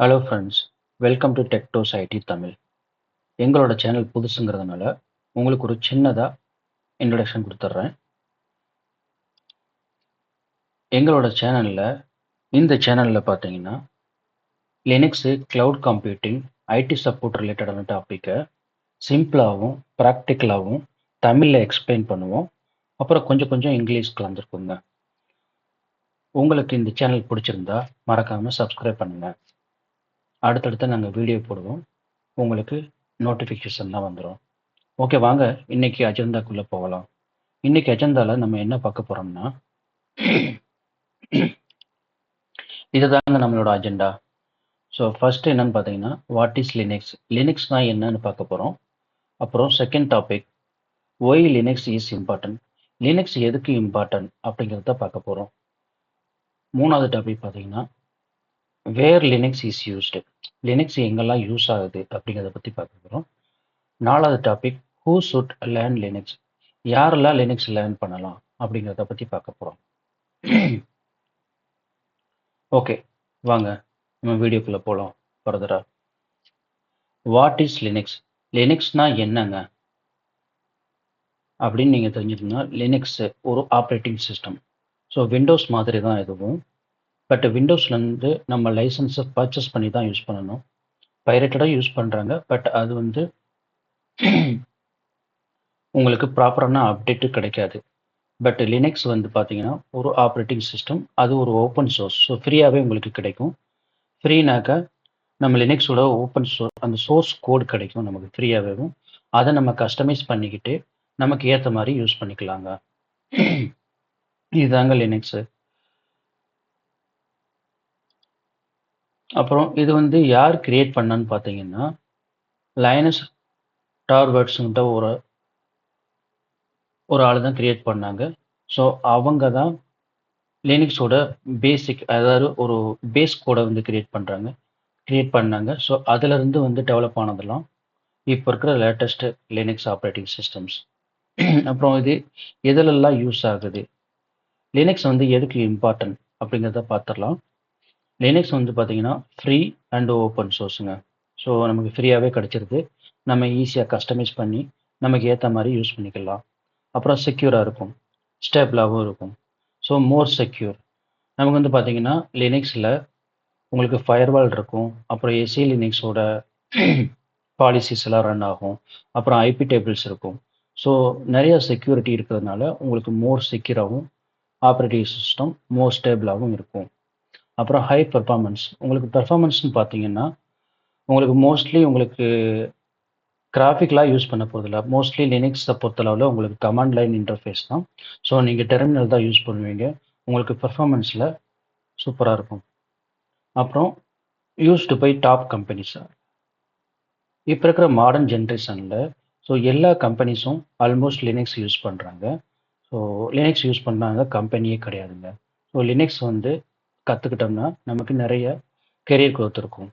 Hello friends welcome to Techtos IT Tamil எங்களோட channel புதுசுங்கிறதுனால உங்களுக்கு ஒரு சின்னதாக இன்ட்ரடக்ஷன் கொடுத்துட்றேன். எங்களோட சேனலில் இந்த சேனலில் பார்த்தீங்கன்னா Linux cloud computing IT support ரிலேட்டடான டாப்பிக்கை சிம்பிளாகவும் ப்ராக்டிக்கலாகவும் தமிழில் எக்ஸ்பிளைன் பண்ணுவோம். அப்புறம் கொஞ்சம் கொஞ்சம் இங்கிலீஷ் கலந்துருக்குங்க உங்களுக்கு இந்த சேனல் பிடிச்சிருந்தா மறக்காமல் சப்ஸ்கிரைப் பண்ணுங்கள் அடுத்தடுத்து நாங்கள் வீடியோ போடுவோம். உங்களுக்கு நோட்டிஃபிகேஷன் தான் வந்துடும் ஓகே வாங்க. இன்னைக்கு அஜெண்டாக்குள்ளே போகலாம். இன்னைக்கு அஜெண்டாவில் நம்ம என்ன பார்க்க போகிறோம்னா இதுதாங்க நம்மளோட அஜெண்டா ஸோ ஃபஸ்ட்டு என்னன்னு பார்த்தீங்கன்னா வாட் இஸ் லினக்ஸ் லினிக்ஸ்னால் என்னன்னு பார்க்க போகிறோம் அப்புறம் second topic why Linux is important Linux எதுக்கு இம்பார்ட்டன்ட் அப்படிங்கிறத பார்க்க போகிறோம் மூணாவது டாபிக் பார்த்தீங்கன்னா where Linux is used Linux எங்கெல்லாம் யூஸ் ஆகுது அப்படிங்கிறத பற்றி பார்க்க போகிறோம் நாலாவது topic who should learn Linux யாரெல்லாம் லினக்ஸ் லேர்ன் பண்ணலாம் அப்படிங்கிறத பற்றி பார்க்க போகிறோம் ஓகே வாங்க நம்ம வீடியோக்குள்ளே போகலாம் ஃபர்தராக வாட் இஸ் லினக்ஸ் லினக்ஸ்னா என்னங்க? அப்படின்னு நீங்கள் தெரிஞ்சுக்கணும்னா லினக்ஸ் ஒரு ஆப்ரேட்டிங் சிஸ்டம் ஸோ விண்டோஸ் மாதிரி தான் எதுவும் பட் விண்டோஸ்லேருந்து நம்ம லைசன்ஸை பர்ச்சேஸ் பண்ணி தான் யூஸ் பண்ணணும். பைரேட்டடாக யூஸ் பண்ணுறாங்க பட் அது வந்து உங்களுக்கு ப்ராப்பரான அப்டேட்டு கிடைக்காது. பட் லினக்ஸ் வந்து பார்த்தீங்கன்னா ஒரு ஆப்ரேட்டிங் சிஸ்டம். அது ஒரு ஓப்பன் சோர்ஸ். ஸோ ஃப்ரீயாகவே உங்களுக்கு கிடைக்கும். ஃப்ரீனாக்கா நம்ம லினக்ஸோட ஓப்பன் சோர்ஸ் அந்த சோர்ஸ் கோட் கிடைக்கும் நமக்கு ஃப்ரீயாகவும் அதை நம்ம கஸ்டமைஸ் பண்ணிக்கிட்டு நமக்கு ஏற்ற மாதிரி யூஸ் பண்ணிக்கலாங்க. இதுதாங்க லினக்ஸு அப்புறம் இது வந்து யார் கிரியேட் பண்ணான்னு பார்த்தீங்கன்னா லைனஸ் டார்வர்ட்ஸுங்கிட்ட ஒரு ஒரு ஆள் தான் கிரியேட் பண்ணாங்க. ஸோ அவங்க தான் லினிக்ஸோட பேசிக் அதாவது ஒரு பேஸ் கோடை வந்து கிரியேட் பண்ணுறாங்க கிரியேட் பண்ணாங்க. ஸோ அதிலிருந்து வந்து டெவலப் ஆனதெல்லாம் இப்போ இருக்கிற லேட்டஸ்ட் லினிக்ஸ் ஆப்ரேட்டிங் சிஸ்டம்ஸ் அப்புறம் இது எதிலெல்லாம் யூஸ் ஆகுது? லினிக்ஸ் வந்து எதுக்கு இம்பார்ட்டன்ட் அப்படிங்கிறத பார்த்துடலாம். லினக்ஸ் வந்து பார்த்தீங்கன்னா ஃப்ரீ அண்ட் ஓப்பன் சோர்ஸுங்க ஸோ நமக்கு ஃப்ரீயாகவே கிடச்சிருது நம்ம ஈஸியாக கஸ்டமைஸ் பண்ணி நமக்கு ஏற்ற மாதிரி யூஸ் பண்ணிக்கலாம். அப்புறம் செக்யூராக இருக்கும். ஸ்டேபிளாகவும் இருக்கும். ஸோ மோர் செக்யூர் நமக்கு வந்து பார்த்தீங்கன்னா லினக்ஸில் உங்களுக்கு ஃபயர்வால் இருக்கும். அப்புறம் எஸ்சி லினக்ஸோட பாலிசிஸ் எல்லாம் ரன் ஆகும். அப்புறம் ஐபி டேபிள்ஸ் இருக்கும். ஸோ நிறைய செக்யூரிட்டி இருக்கிறதுனால உங்களுக்கு மோர் செக்யூராகவும் ஆப்ரேட்டிங் சிஸ்டம் மோர் ஸ்டேபிளாகவும் இருக்கும். அப்புறம் ஹை பெர்ஃபார்மன்ஸ் உங்களுக்கு பெர்ஃபார்மன்ஸ்னு பார்த்தீங்கன்னா உங்களுக்கு மோஸ்ட்லி உங்களுக்கு கிராஃபிக்லாம் யூஸ் பண்ண போதில்ல மோஸ்ட்லி லினிக்ஸை பொறுத்தளவில் உங்களுக்கு கமாண்ட் லைன் இன்டர்ஃபேஸ் தான். ஸோ நீங்கள் டெர்மினல் தான் யூஸ் பண்ணுவீங்க. உங்களுக்கு பெர்ஃபார்மன்ஸில் சூப்பராக இருக்கும். அப்புறம் யூஸ்டு பை டாப் கம்பெனிஸாக இப்போ இருக்கிற மாடர்ன் ஜென்ரேஷனில் ஸோ எல்லா கம்பெனிஸும் ஆல்மோஸ்ட் லினக்ஸ் யூஸ் பண்ணுறாங்க ஸோ லினக்ஸ் யூஸ் பண்ணாங்க கம்பெனியே கிடையாதுங்க. ஸோ லினக்ஸ் வந்து கற்றுக்கிட்டோம்னா நமக்கு நிறைய கெரியர் க்ரோத் இருக்கும்.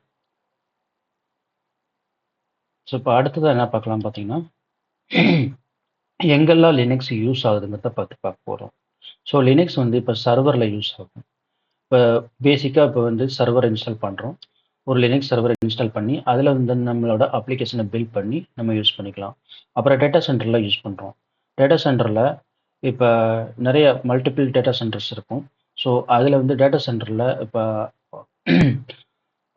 ஸோ இப்போ அடுத்ததாக என்ன பார்க்கலாம் பார்த்தீங்கன்னா எங்கெல்லாம் லினக்ஸ் யூஸ் ஆகுதுங்கிறத பார்த்து பார்க்க போகிறோம் ஸோ லினக்ஸ் வந்து இப்போ சர்வரில் யூஸ் ஆகும். இப்போ பேசிக்காக இப்போ வந்து சர்வர் இன்ஸ்டால் பண்ணுறோம் ஒரு லினக்ஸ் சர்வர் இன்ஸ்டால் பண்ணி அதில் வந்து நம்மளோட அப்ளிகேஷனை பில்ட் பண்ணி நம்ம யூஸ் பண்ணிக்கலாம். அப்புறம் டேட்டா சென்டரில் யூஸ் பண்ணுறோம் டேட்டா சென்டரில் இப்போ நிறைய மல்டிபிள் டேட்டா சென்டர்ஸ் இருக்கும். ஸோ அதில் வந்து டேட்டா சென்டரில் இப்போ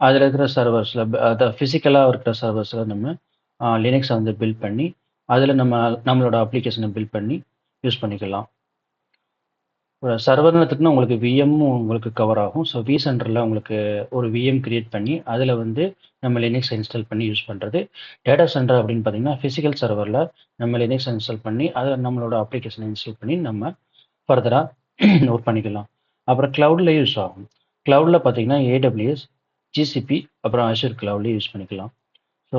அதில் இருக்கிற சர்வர்ஸில் அதை ஃபிசிக்கலாக இருக்கிற சர்வர்ஸில் நம்ம லினக்ஸை வந்து பில்ட் பண்ணி அதில் நம்ம நம்மளோட அப்ளிகேஷனை பில்ட் பண்ணி யூஸ் பண்ணிக்கலாம். சர்வர்னு எடுத்துக்கினா உங்களுக்கு விஎம்மும் உங்களுக்கு கவர் ஆகும். ஸோ வி சென்டரில் உங்களுக்கு ஒரு விஎம் கிரியேட் பண்ணி அதில் வந்து நம்ம லினக்ஸ் இன்ஸ்டால் பண்ணி யூஸ் பண்ணுறது டேட்டா சென்டர் அப்படின்னு பார்த்தீங்கன்னா ஃபிசிக்கல் சர்வரில் நம்ம லினக்ஸ் இன்ஸ்டால் பண்ணி அதில் நம்மளோட அப்ளிகேஷனை இன்ஸ்டால் பண்ணி நம்ம ஃபர்தராக ஒர்க் பண்ணிக்கலாம். அப்புறம் க்ளவுடில் யூஸ் ஆகும். க்ளவுடில் பார்த்தீங்கன்னா ஏடபிள்யூஎஸ் ஜிசிபி அப்புறம் அஷூர் க்ளவுட்லேயும் யூஸ் பண்ணிக்கலாம். ஸோ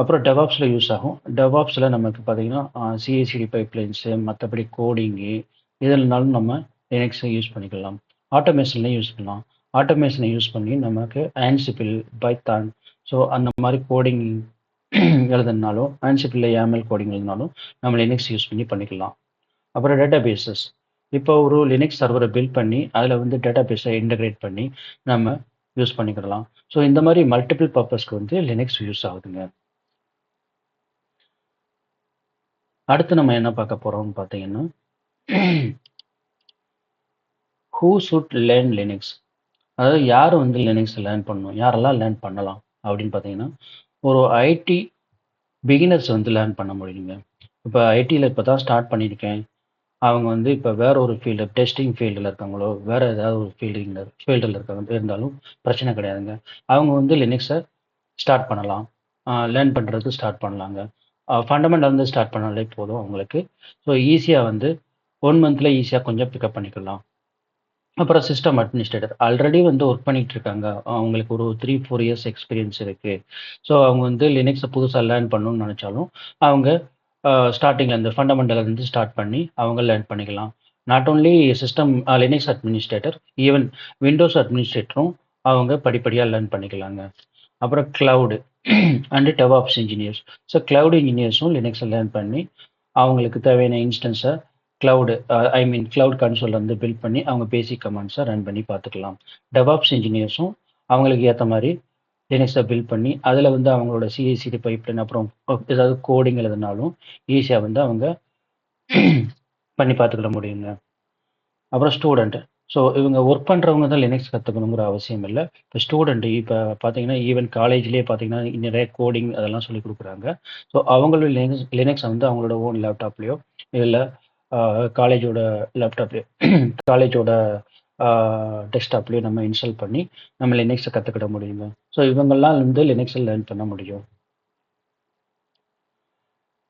அப்புறம் டெவாப்ஸில் யூஸ் ஆகும். டெவாப்ஸில் நமக்கு பார்த்தீங்கன்னா சிஏசிடி பைப்லைன்ஸு மற்றபடி கோடிங்கு இதனாலும் நம்ம லினக்ஸை யூஸ் பண்ணிக்கலாம். ஆட்டோமேஷன்லேயும் யூஸ் பண்ணலாம். ஆட்டோமேஷனை யூஸ் பண்ணி நமக்கு ஆன்சிபிள் பைத்தான் ஸோ அந்த மாதிரி கோடிங் எழுதுனாலும் ஆன்சிபிளில் ஏமல் கோடிங் எழுதினாலும் நம்ம லினக்ஸ் யூஸ் பண்ணி பண்ணிக்கலாம். அப்புறம் டேட்டா பேசஸ் இப்போ ஒரு லினக்ஸ் சர்வரை பில்ட் பண்ணி அதில் வந்து டேட்டா பேஸை இன்டகிரேட் பண்ணி நம்ம யூஸ் பண்ணிக்கிடலாம். ஸோ இந்த மாதிரி மல்டிபிள் பர்பஸ்க்கு வந்து லினக்ஸ் யூஸ் ஆகுதுங்க. அடுத்து நம்ம என்ன பார்க்க போகிறோம்னு பார்த்தீங்கன்னா, ஹூ சுட் லேர்ன் லினக்ஸ்? அதாவது யார் வந்து லினக்ஸ் லேர்ன் பண்ணணும்? யாரெல்லாம் லேர்ன் பண்ணலாம்? அப்படின்னு பார்த்தீங்கன்னா, ஒரு ஐடி பிகினர்ஸ் வந்து லேர்ன் பண்ண முடியுங்க. இப்போ ஐடியில் இப்போ தான் ஸ்டார்ட் பண்ணியிருக்கேன். அவங்க வந்து இப்போ வேற ஒரு ஃபீல்டு டெஸ்டிங் ஃபீல்டில் இருக்காங்களோ, வேற ஏதாவது ஒரு ஃபீல்டிங் ஃபீல்டில் இருக்காங்க இருந்தாலும் பிரச்சனை கிடையாதுங்க. அவங்க வந்து லினக்ஸ ஸ்டார்ட் பண்ணலாம். லேர்ன் பண்ணுறதுக்கு ஸ்டார்ட் பண்ணலாங்க. ஃபண்டமெண்டல் வந்து ஸ்டார்ட் பண்ணாலே போதும் அவங்களுக்கு. ஸோ ஈஸியாக வந்து ஒன் மந்தில் ஈஸியாக கொஞ்சம் பிக்கப் பண்ணிக்கலாம். அப்புறம் சிஸ்டம் அட்மினிஸ்ட்ரேட்டர் ஆல்ரெடி வந்து ஒர்க் பண்ணிட்டு இருக்காங்க. அவங்களுக்கு ஒரு 3, 4 இயர்ஸ் எக்ஸ்பீரியன்ஸ் இருக்குது ஸோ அவங்க வந்து லினிக்ஸை புதுசாக லேர்ன் பண்ணணும்னு நினச்சாலும் அவங்க ஸ்டார்டிங்கில் ஸ்டார்ட்டிங்ல இருந்து ஸ்டார்ட் பண்ணி அவங்க லேர்ன் பண்ணிக்கலாம். Not only system Linux administrator, even Windows அட்மினிஸ்ட்ரேட்டரும் அவங்க படிப்படியாக லேர்ன் பண்ணிக்கலாங்க. அப்புறம் cloud and DevOps engineers. So cloud இன்ஜினியர்ஸும் லினக்ஸை லேர்ன் பண்ணி, அவங்களுக்கு தேவையான இன்ஸ்டன்ஸை cloud I mean cloud console வந்து பில்ட் பண்ணி அவங்க பேசிக் கமாண்ட்ஸை ரன் பண்ணி பார்த்துக்கலாம். டெவாப்ஸ் இன்ஜினியர்ஸும் அவங்களுக்கு ஏற்ற மாதிரி லினக்ஸை பில்ட் பண்ணி, அதில் வந்து அவங்களோட சிஐசிடி பைப்லைன் அப்புறம் ஏதாவது கோடிங் எழுதுனாலும் ஈஸியாக வந்து அவங்க பண்ணி பார்த்துக்கிட முடியுங்க. அப்புறம் ஸ்டூடெண்ட் ஸோ இவங்க ஒர்க் பண்ணுறவங்க தான் லினக்ஸ் கற்றுக்கணுங்கிற அவசியம் இல்லை. இப்போ ஸ்டூடெண்ட் இப்போ பார்த்தீங்கன்னா, ஈவன் காலேஜ்லேயே பார்த்தீங்கன்னா, நிறைய கோடிங் அதெல்லாம் சொல்லிக் கொடுக்குறாங்க. ஸோ அவங்களோட லினக்ஸ் லினக்ஸ வந்து அவங்களோட ஓன் லேப்டாப்லயோ, இல்லை காலேஜோட லேப்டாப்லேயோ காலேஜோட டெஸ்க்டாப்லேயும் நம்ம இன்ஸ்டால் பண்ணி, நம்ம லினக்ஸை கத்துக்கிட முடியுங்க. ஸோ இவங்கெல்லாம் வந்து லினக்ஸில் லேர்ன் பண்ண முடியும்.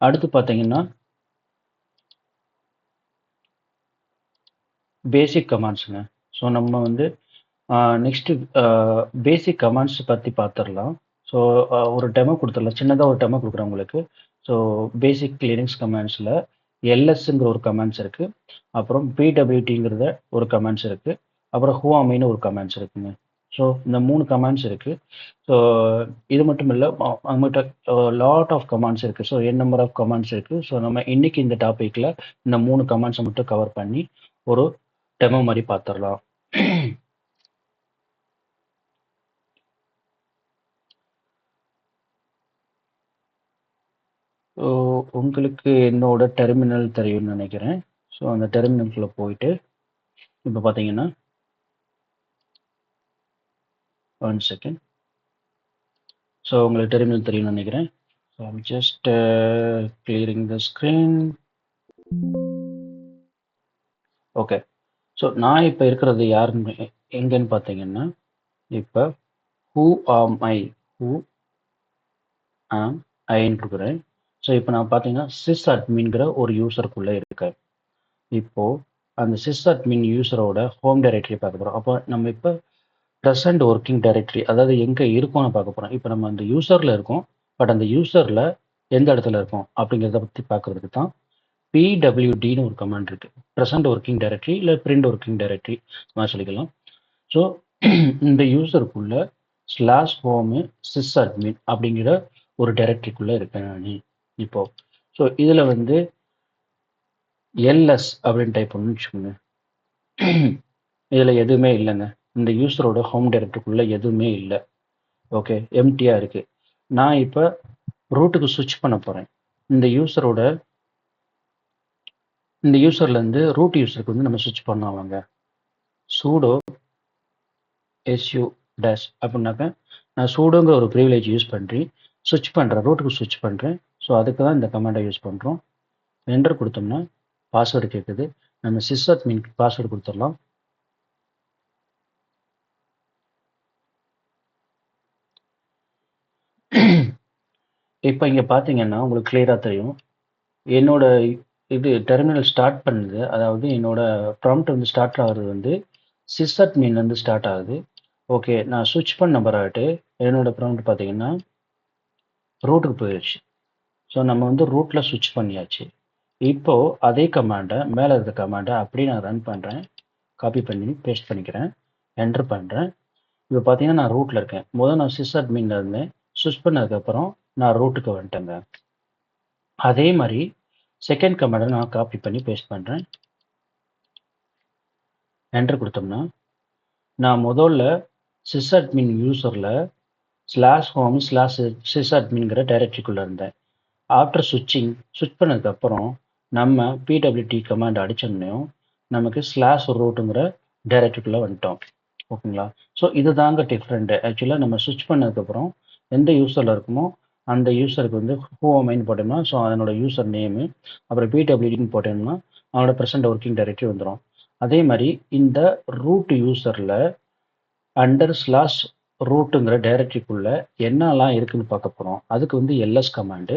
அடுத்து பார்த்தீங்கன்னா பேசிக் கமாண்ட்ஸுங்க ஸோ நம்ம வந்து நெக்ஸ்ட்டு நெக்ஸ்ட் பேசிக் கமாண்ட்ஸ் பத்தி பார்த்துடலாம் ஸோ ஒரு டெமோ கொடுத்துடலாம் சின்னதாக ஒரு டெமோ கொடுக்குறேன் உங்களுக்கு. ஸோ பேசிக் லினக்ஸ் கமாண்ட்ஸில் எல்எஸ்ங்கிற ஒரு கமெண்ட்ஸ் இருக்கு. அப்புறம் பிடபிள்யூடிங்கிறத ஒரு கமெண்ட்ஸ் இருக்கு. அப்புறம் ஹுவாமின்னு ஒரு கமெண்ட்ஸ் இருக்குங்க. ஸோ இந்த மூணு கமாண்ட்ஸ் இருக்கு. ஸோ இது மட்டும் இல்லை அவங்ககிட்ட லாட் ஆஃப் கமாண்ட்ஸ் இருக்கு. So n number of commands இருக்கு. ஸோ நம்ம இன்னைக்கு இந்த டாபிக்ல இந்த மூணு கமெண்ட்ஸை மட்டும் கவர் பண்ணி, ஒரு டெமோ மாதிரி பார்த்துடலாம் ஸோ உங்களுக்கு என்னோட டெர்மினல் தெரியும்னு நினைக்கிறேன் ஸோ அந்த டெர்மினல்குள்ள போயிட்டு, இப்போ பார்த்தீங்கன்னா ஒன் செகண்ட். ஸோ உங்களுக்கு டெர்மினல் தெரியும்னு நினைக்கிறேன் so I'm just clearing the screen. Okay. So நான் இப்போ இருக்கிறது யாருன்னு எங்கேன்னு எங்கன்னு பார்த்தீங்கன்னா, இப்போ ஹூ ஆம் ஐ? ஹூ ஆம் ஐன்னு கொடுக்குறேன் ஸோ இப்போ நான் பார்த்தீங்கன்னா, சிஸ் அட்மின்கிற ஒரு யூசருக்குள்ளே இருக்கேன். இப்போ அந்த சிஸ் அட்மின் யூசரோட ஹோம் டைரக்டரி பார்க்க போகிறோம் அப்போ நம்ம இப்போ ப்ரெசண்ட் ஒர்க்கிங் டைரக்டரி அதாவது எங்கே இருக்கோம்னு பார்க்க போகிறோம் இப்போ நம்ம அந்த யூசரில் இருக்கோம். பட் அந்த யூசரில் எந்த இடத்துல இருக்கோம்? அப்படிங்கிறத பற்றி பார்க்குறதுக்கு தான் பிடபிள்யூடின்னு ஒரு கமாண்ட் இருக்குது ப்ரெசண்ட் ஒர்க்கிங் டைரக்டரி இல்லை பிரிண்ட் ஒர்க்கிங் டைரக்டரி மாதிரி சொல்லிக்கலாம். ஸோ இந்த யூசருக்குள்ள ஸ்லாஷ் ஹோமு சிஸ் அட்மின் அப்படிங்கிற ஒரு டைரக்டரிக்குள்ளே இருக்கேன் நான் இப்போ. ஸோ இதில் வந்து எல்எஸ் அப்படின்னு டைப் பண்ணு வச்சுக்கோங்க. இதில் எதுவுமே இல்லைங்க. இந்த யூஸரோட ஹோம் டைரக்டருக்குள்ளே எதுவுமே இல்லை. ஓகே. எம்டியாக இருக்குது நான் இப்போ ரூட்டுக்கு சுவிட்ச் பண்ண போகிறேன் இந்த யூஸரோட இந்த யூஸர்லேருந்து ரூட் யூஸருக்கு வந்து நம்ம சுவிட்ச் பண்ணுவாங்க சூடோ எஸ்யூ டேஷ் அப்படின்னாக்க, நான் சூடோங்கிற ஒரு ப்ரிவிலேஜ் யூஸ் பண்ணி சுவிட்ச் பண்ணுறேன் ரூட்டுக்கு சுவிட்ச் பண்ணுறேன் ஸோ அதுக்கு தான் இந்த கமெண்டை யூஸ் பண்ணுறோம் என்டர் கொடுத்தோம்னா பாஸ்வேர்டு கேட்குது. நம்ம சிஸ் மீன் பாஸ்வேர்டு கொடுத்துடலாம் இப்போ இங்கே பார்த்தீங்கன்னா, உங்களுக்கு கிளியராக தெரியும். என்னோட இது டெர்மினல் ஸ்டார்ட் பண்ணுது. அதாவது என்னோட ப்ராம்ப்ட் வந்து ஸ்டார்ட் ஆகுறது வந்து சிஸ் மீன்லேருந்து ஸ்டார்ட் ஆகுது. ஓகே. நான் சுவிட்ச் பண்ண நம்பர் ஆகிட்டு என்னோட ப்ராம்ப்ட் பார்த்தீங்கன்னா ரூட்டுக்கு போயிடுச்சு ஸோ நம்ம வந்து ரூட்ல சுவிட்ச் பண்ணியாச்சு. இப்போ அதே கமாண்டை மேலே இருக்க கமாண்டை அப்படியே நான் ரன் பண்ணுறேன் காப்பி பண்ணி பேஸ்ட் பண்ணிக்கிறேன். என்ட்ரு பண்ணுறேன் இப்போ பார்த்தீங்கன்னா, நான் ரூட்ல இருக்கேன். முதல் நான் சிஸ் அட்மின்ல இருந்தேன். சுவிச் பண்ணதுக்கப்புறம் நான் ரூட்டுக்கு வந்துட்டேங்க. அதே மாதிரி செகண்ட் கமாண்டை நான் காப்பி பண்ணி பேஸ்ட் பண்ணுறேன் என்ட்ரு கொடுத்தோம்னா நான் முதல்ல சிஸ்அட்மின் யூசரில் ஸ்லாஷ் ஹோம் ஸ்லாஷ் சிஸ்அட்மின்கிற டைரக்டரிக்குள்ளே இருந்தேன் ஆஃப்டர் சுவிட்சிங் சுவிட்ச் பண்ணதுக்கப்புறம் நம்ம பிடபிள்யூடி கமாண்ட் அடித்தோம்னையும் நமக்கு ஸ்லாஷ் ரூட்டுங்கிற டைரக்டுக்குள்ளே வந்துட்டோம். ஓகேங்களா? ஸோ இது தாங்க டிஃப்ரெண்ட்டு ஆக்சுவலாக நம்ம சுவிட்ச் பண்ணதுக்கப்புறம் எந்த யூஸரில் இருக்குமோ அந்த யூசருக்கு வந்து ஹூமைன்னு போட்டோம்னா ஸோ அதனோட யூசர் நேமு அப்புறம் பிடபிள்யூடின்னு போட்டோம்னா அவனோட ப்ரெசென்ட் ஒர்க்கிங் டைரக்டரி வந்துடும் அதே மாதிரி இந்த ரூட் யூசரில் அண்டர் ஸ்லாஷ் ரூட்டுங்கிற டைரக்டரிக்குள்ள என்னெல்லாம் இருக்குன்னு பார்க்க போகிறோம் அதுக்கு வந்து எல்எஸ் கமாண்டு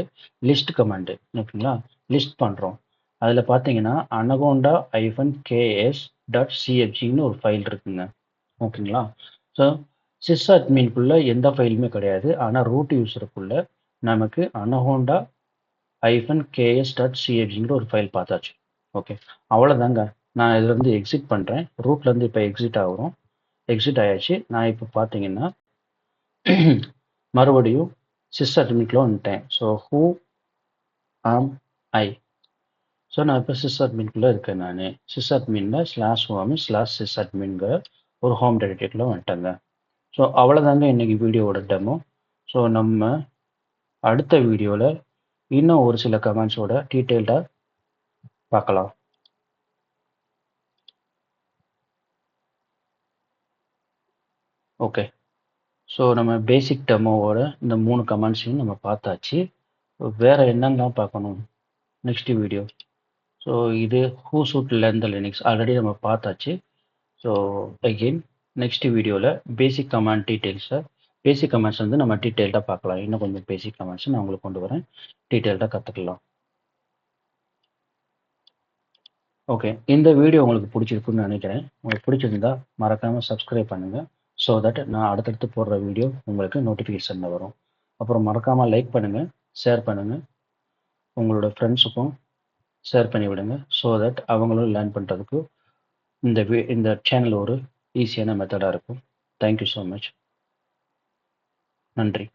லிஸ்ட் கமாண்டு ஓகேங்களா லிஸ்ட் பண்ணுறோம் அதில் பார்த்தீங்கன்னா அனகோண்டா ஐஃபன் கேஎஸ் டாட் சிஎஃப்ஜின்னு ஒரு ஃபைல் இருக்குங்க. ஓகேங்களா? ஸோ சிஸ் அட்மின்குள்ளே எந்த ஃபைலுமே கிடையாது. ஆனால் ரூட் யூஸருக்குள்ளே நமக்கு அனகோண்டா ஐஃபன் கேஎஸ் டாட் சிஎஃப்ஜிங்கிற ஒரு ஃபைல் பார்த்தாச்சு. ஓகே. அவ்வளோதாங்க நான் இதுலேருந்து எக்ஸிட் பண்ணுறேன் ரூட்லேருந்து இப்போ எக்ஸிட் ஆகிறோம். எக்ஸிட் ஆயாச்சு. நான் இப்போ பார்த்தீங்கன்னா மறுபடியும் சிஸ் அட்மிட்டில் வந்துட்டேன். ஸோ ஹூ ஆம் ஐ ஸோ நான் இப்போ சிஸ் அட்மின்குள்ளே இருக்கேன் நான். சிஸ் அட்மினில் ஸ்லாஷ் ஹோம் ஸ்லாஷ் சிஸ் அட்மின்கிற ஒரு ஹோம் டைரக்டரிக்குள்ளே வந்துட்டேங்க. ஸோ அவ்வளோதாங்க இன்றைக்கி வீடியோவோட டெமோ ஸோ நம்ம அடுத்த வீடியோவில் இன்னும் ஒரு சில கமெண்ட்ஸோட டீட்டெயில்டாக பார்க்கலாம். ஓகே ஸோ நம்ம பேசிக் டெமோவோட இந்த மூணு கமெண்ட்ஸையும் நம்ம பார்த்தாச்சு. வேறு என்னெல்லாம் பார்க்கணும்? நெக்ஸ்ட் வீடியோ ஸோ இது who should learn Linux already நம்ம பார்த்தாச்சு. ஸோ அகெயின் நெக்ஸ்ட் வீடியோவில் பேசிக் கமெண்ட் டீட்டெயில்ஸை பேசிக் கமெண்ட்ஸ் வந்து நம்ம டீட்டெயில்டாக பார்க்கலாம். இன்னும் கொஞ்சம் பேசிக் கமெண்ட்ஸ் நான் உங்களுக்கு கொண்டு வரேன். டீட்டெயில்டாக கற்றுக்கலாம் ஓகே இந்த வீடியோ உங்களுக்கு பிடிச்சிருக்குன்னு நினைக்கிறேன். உங்களுக்கு பிடிச்சிருந்தா மறக்காமல் சப்ஸ்கிரைப் பண்ணுங்கள் ஸோ தட் நான் அடுத்தடுத்து போடுற வீடியோ உங்களுக்கு நோட்டிஃபிகேஷனில் வரும். அப்புறம் மறக்காமல் லைக் பண்ணுங்கள் ஷேர் பண்ணுங்கள் உங்களோட ஃப்ரெண்ட்ஸுக்கும் ஷேர் பண்ணி விடுங்க. ஸோ தட் அவங்களும் லேர்ன் பண்ணுறதுக்கு இந்த வீ இந்த சேனல் ஒரு ஈஸியான மெத்தடாக இருக்கும். தேங்க்யூ ஸோ மச் நன்றி.